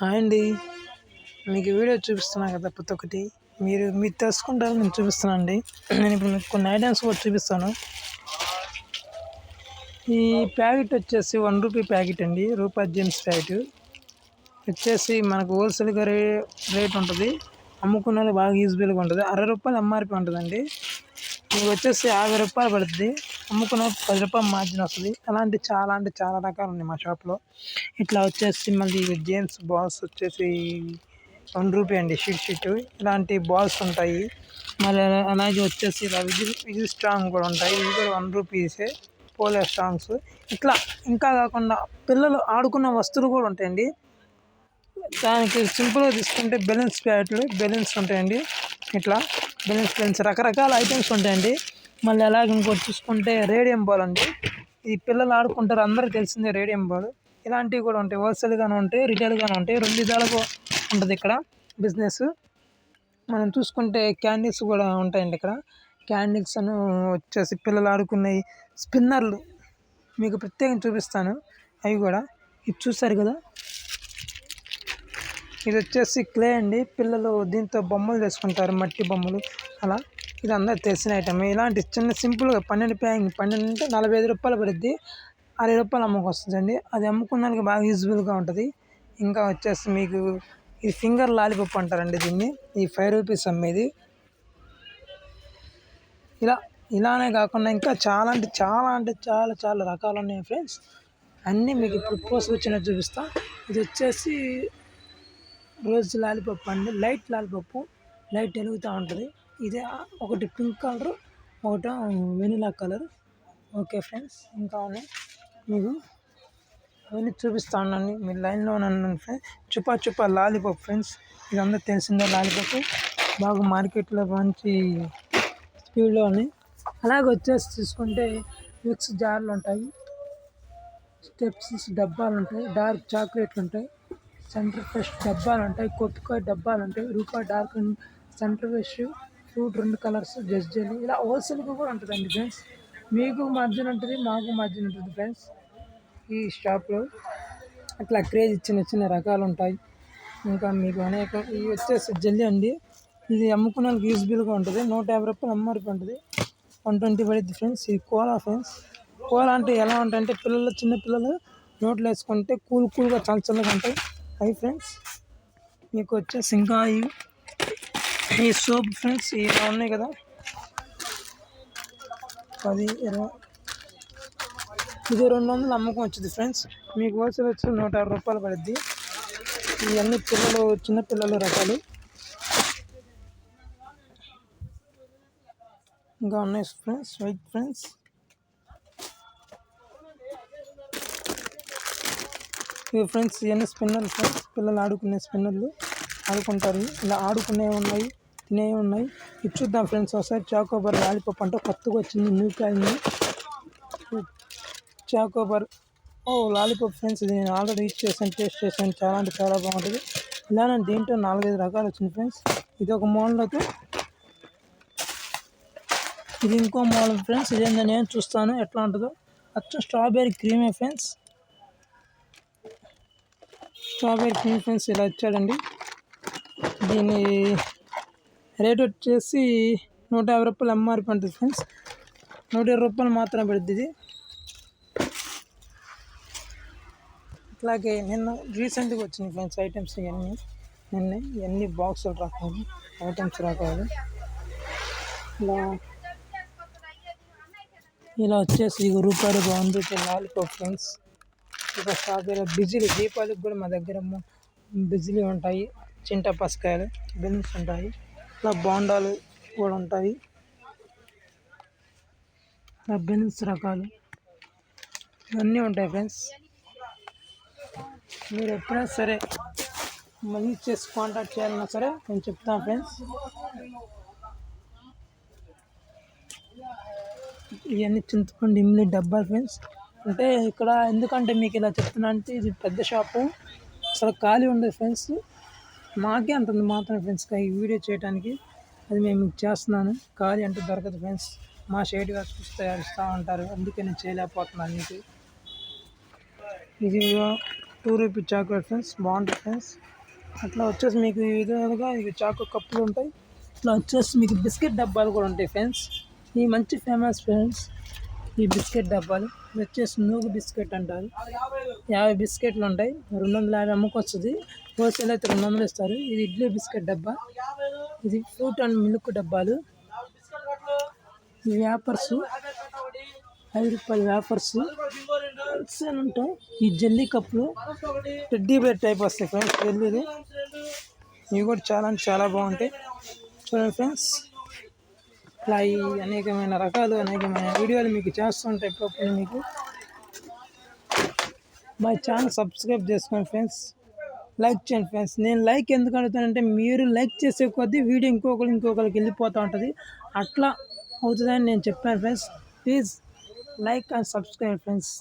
Hi అండి. మీకు video చూపిస్తున్నాను కదా ప్రతి ఒక్కటి. మీరు మీరు తెలుసుకుంటారు నేను చూపిస్తున్నాను అండి. నేను ఇప్పుడు మీకు కొన్ని ఐటమ్స్ కూడా చూపిస్తాను. ఈ ప్యాకెట్ వచ్చేసి వన్ రూపీ ప్యాకెట్ అండి. రూపాయి జీన్స్ ప్యాకెట్. వచ్చేసి మనకు హోల్సేల్గా రే రేట్ ఉంటుంది. అమ్ముకున్న బాగా యూజ్ఫుల్గా ఉంటుంది. అరవై రూపాయలు ఎంఆర్పి ఉంటుందండి. మీకు వచ్చేసి యాభై రూపాయలు పడుతుంది అమ్ముకున్న పది రూపాయలు మార్జిన్ వస్తుంది. అలాంటి చాలా అంటే చాలా రకాలు ఉన్నాయి మా షాప్లో ఇట్లా వచ్చేసి మళ్ళీ జేమ్స్ బాల్స్ వచ్చేసి వన్ రూపీ అండి షీట్ షీట్ ఇలాంటి బాల్స్ ఉంటాయి. మళ్ళీ అలాగే వచ్చేసి ఇలా విజిల్ విజిల్ స్ట్రాంగ్ కూడా ఉంటాయి. ఇవి కూడా వన్ రూపీసే పోలే స్ట్రాంగ్స్ ఇట్లా ఇంకా కాకుండా పిల్లలు ఆడుకున్న వస్తువులు కూడా ఉంటాయండి. దానికి సింపుల్గా తీసుకుంటే బెలూన్స్ ప్యాకెట్లు బెలూన్స్ ఉంటాయండి. ఇట్లా బెలూన్స్ బెలూన్స్ రకరకాల ఐటమ్స్ ఉంటాయండి. మళ్ళీ అలాగే ఇంకోటి చూసుకుంటే రేడియం బాల్ అండి. ఈ పిల్లలు ఆడుకుంటారు అందరికీ తెలిసిందే రేడియం బాల్. ఇలాంటివి కూడా ఉంటాయి. హోల్సేల్గానే ఉంటాయి రిటైల్గానే ఉంటాయి. రెండు విధాలుగా ఉంటుంది ఇక్కడ బిజినెస్ మనం చూసుకుంటే క్యాండిల్స్ కూడా ఉంటాయండి ఇక్కడ. క్యాండిల్స్ అను వచ్చేసి పిల్లలు ఆడుకున్నాయి స్పిన్నర్లు మీకు ప్రత్యేకంగా చూపిస్తాను. అవి కూడా. ఇది చూసారు కదా? ఇది వచ్చేసి క్లే అండి. పిల్లలు దీంతో బొమ్మలు చేసుకుంటారు మట్టి బొమ్మలు. అలా ఇది అందరు తెలిసిన ఐటమ్ ఇలాంటి చిన్న సింపుల్గా పన్నెండు ప్యాకింగ్ పన్నెండు అంటే నలభై ఐదు రూపాయలు పడుద్ది. అరవై రూపాయలు అమ్మకొస్తుందండి. అది అమ్ముకున్నానికి బాగా యూజ్ఫుల్గా ఉంటుంది. ఇంకా వచ్చేసి మీకు ఇది ఫింగర్ లాలీపాప్ అంటారండి దీన్ని. ఈ ఫైవ్ రూపీస్ అమ్మేది. ఇలా ఇలానే కాకుండా ఇంకా చాలా అంటే చాలా అంటే చాలా చాలా రకాలు ఉన్నాయి ఫ్రెండ్స్. అన్నీ మీకు ఇప్పుడు పోస్ట్ వచ్చినట్టు చూపిస్తా. ఇది వచ్చేసి రోజ్ లాలిపప్ అండి. లైట్ లాలిపప్పు లైట్ వెలుగుతూ ఉంటుంది. ఇది ఒకటి పింక్ కలర్ ఒకటి వెనిలా కలర్. ఓకే ఫ్రెండ్స్ ఇంకా ఉన్నాయి. మీకు అవన్నీ చూపిస్తా ఉన్నాను. మీరు లైన్లో ఉన్నాను friends. Chupa Chupa lollipop friends. ఇది అందరూ తెలిసిందే లాలీపాప్ బాగా మార్కెట్లో మంచి స్పీడ్లో ఉన్నాయి అలాగే వచ్చేసి చూసుకుంటే మిక్స్ జార్లు ఉంటాయి. స్టెప్స్ డబ్బాలు ఉంటాయి. డార్క్ చాక్లెట్లు ఉంటాయి. సెంటర్ ఫ్రెష్ డబ్బాలు ఉంటాయి కొట్టుకాయ డబ్బాలు ఉంటాయి రూపాయి డార్క్ సెంటర్ ఫ్రెష్ ఫ్రూట్ రెండు కలర్స్ జస్ట్ జెల్లీ. ఇలా హోల్సేల్గా కూడా ఉంటుందండి ఫ్రెండ్స్. మీకు మార్జిన్ ఉంటుంది మాకు మార్జిన్ ఉంటుంది ఫ్రెండ్స్. ఈ షాప్లో అట్లా క్రేజ్ చిన్న చిన్న రకాలు ఉంటాయి. ఇంకా మీకు అనేక ఇవి వచ్చేసి జల్లీ అండి. ఇది అమ్ముకునే వాళ్ళకి యూజ్బుల్గా ఉంటుంది. నూట యాభై రూపాయలు ఎంఆర్పి ఉంటుంది. వన్ ట్వంటీ పడుద్ది ఫ్రెండ్స్. ఇది కోలా ఫ్రెండ్స్. కోలా అంటే ఎలా ఉంటాయంటే పిల్లలు చిన్న పిల్లలు నోట్లో వేసుకుంటే కూల్ కూల్గా చాలా చల్లగా ఉంటాయి. హై ఫ్రెండ్స్ మీకు వచ్చేసి ఇంకా ఈ సోప్ ఫ్రెండ్స్ ఇలా ఉన్నాయి కదా. పది ఇరవై. ఇది రెండు వందలు అమ్మకం వచ్చింది ఫ్రెండ్స్ మీకు హోల్సేల్ వచ్చి నూట ఆరు రూపాయలు పడుద్ది. ఇవన్నీ పిల్లలు చిన్న పిల్లల రకాలు. ఇంకా ఉన్నాయి ఫ్రెండ్స్ వైట్ ఫ్రెండ్స్ ఇవి ఫ్రెండ్స్ ఇవన్నీ స్పిన్నర్లు ఫ్రెండ్స్ పిల్లలు ఆడుకునే స్పిన్నర్లు ఆడుకుంటారు. ఇలా ఆడుకునేవి ఉన్నాయి తినేవి ఉన్నాయి. ఇది చూద్దాం ఫ్రెండ్స్ ఒకసారి చాకోబార్ లాలిపాప్ అంటే కొత్తగా వచ్చింది న్యూ ప్యాకింగ్ చాకోబార్ ఓ లాలిపప్ ఫ్రెండ్స్ ఇది నేను ఆల్రెడీ యూజ్ చేశాను టేస్ట్ చేశాను చాలా అంటే చాలా బాగుంటుంది. ఇలానే దీంట్లో నాలుగైదు రకాలు వచ్చింది ఫ్రెండ్స్. ఇది ఒక మోడల్ అయితే ఇది ఇంకో మోడల్ ఫ్రెండ్స్. ఇదేందో నేను చూస్తాను ఎట్లా ఉంటుందో. అచ్చం స్ట్రాబెర్రీ క్రీమే ఫ్రెండ్స్. స్ట్రాబెర్రీ క్రీమ్ ఫ్రెండ్స్ ఇలా వచ్చాడండి. దీని రేట్ వచ్చేసి నూట యాభై రూపాయలు ఎంఆర్పి ఉంటుంది ఫ్రెండ్స్. నూట ఇరవై రూపాయలు మాత్రమే పడుతుంది ఇది. అట్లాగే నిన్న రీసెంట్గా వచ్చినాయి ఫ్రెండ్స్ ఐటమ్స్ ఇవన్నీ. నిన్న ఇవన్నీ బాక్సులు రాకాలి ఐటమ్స్ రాకాలి ఇలా ఇలా వచ్చేసి ఇక రూపాయలు బాగుంది లాలిపాప్ ఫ్రెండ్స్. ఇక స్ట్రాబెర్రీ బిజిలీ దీపావళికి కూడా మా దగ్గర బిజిలీ ఉంటాయి. చింట పసకాయలు బెలూన్స్ ఉంటాయి. ఇలా బోండాలు కూడా ఉంటాయి. ఇలా బెలూన్స్ రకాలు. ఇవన్నీ ఉంటాయి ఫ్రెండ్స్. మీరు ఎప్పుడైనా సరే మనీ చేసి కాంటాక్ట్ చేయాలన్నా సరే నేను చెప్తాను ఫ్రెండ్స్. ఇవన్నీ చింతపండు ఇమ్లీ డబ్బాలు ఫ్రెండ్స్. అంటే ఇక్కడ ఎందుకంటే మీకు ఇలా చెప్తున్నా అంటే ఇది పెద్ద షాపు. అసలు ఖాళీ ఉండదు ఫ్రెండ్స్. మాకే అంత మాత్రమే ఫ్రెండ్స్ ఈ వీడియో చేయడానికి అది మేము చేస్తున్నాను. ఖాళీ అంటే దొరకదు ఫ్రెండ్స్. మా షేడ్ గారు తయారు ఇస్తూ ఉంటారు. అందుకే నేను చేయలేకపోతున్నాను మీకు. ఇది టూ రూపీ చాక్లెట్ ఫ్రెండ్స్. బాగుంటుంది ఫ్రెండ్స్. అట్లా వచ్చేసి మీకు ఈ విధంగా ఇవి చాకు కప్పులు ఉంటాయి. ఇట్లా వచ్చేసి మీకు బిస్కెట్ డబ్బాలు కూడా ఉంటాయి ఫ్రెండ్స్. ఈ మంచి ఫేమస్ ఫ్రెండ్స్. ఈ బిస్కెట్ డబ్బాలు. ఇది వచ్చేసి నూగు బిస్కెట్ అంటారు. యాభై బిస్కెట్లు ఉంటాయి. రెండు వందల యాభై అమ్ముకొస్తుంది. హోల్సేల్ అయితే రెండు వందలు ఇస్తారు. ఇది ఇడ్లీ బిస్కెట్ డబ్బా. ఇది ఫ్రూట్ అండ్ మిల్క్ డబ్బాలు. ఈ వ్యాపర్స్. ఐదు రూపాయల వ్యాపర్స్. అని ఉంటాయి. ఈ జల్లీ కప్పులు. టెడ్డీ బేర్ టైప్ వస్తాయి ఫ్రెండ్స్ జల్లీది. ఇవి కూడా చాలా అంటే చాలా బాగుంటాయి. చూడండి ఫ్రెండ్స్. ఇట్లా ఈ అనేకమైన రకాలు అనేకమైన వీడియోలు మీకు చేస్తుంటాయి ఎప్పుడప్పుడు మీకు. మా ఛానల్ సబ్స్క్రైబ్ చేసుకోండి ఫ్రెండ్స్. లైక్ చేయండి ఫ్రెండ్స్. నేను లైక్ ఎందుకు అడుగుతానంటే మీరు లైక్ చేసే కొద్దీ వీడియో ఇంకొకరు ఇంకొకరికి వెళ్ళిపోతూ ఉంటుంది. అట్లా అవుతుందని నేను చెప్పాను friends. Please like and subscribe friends.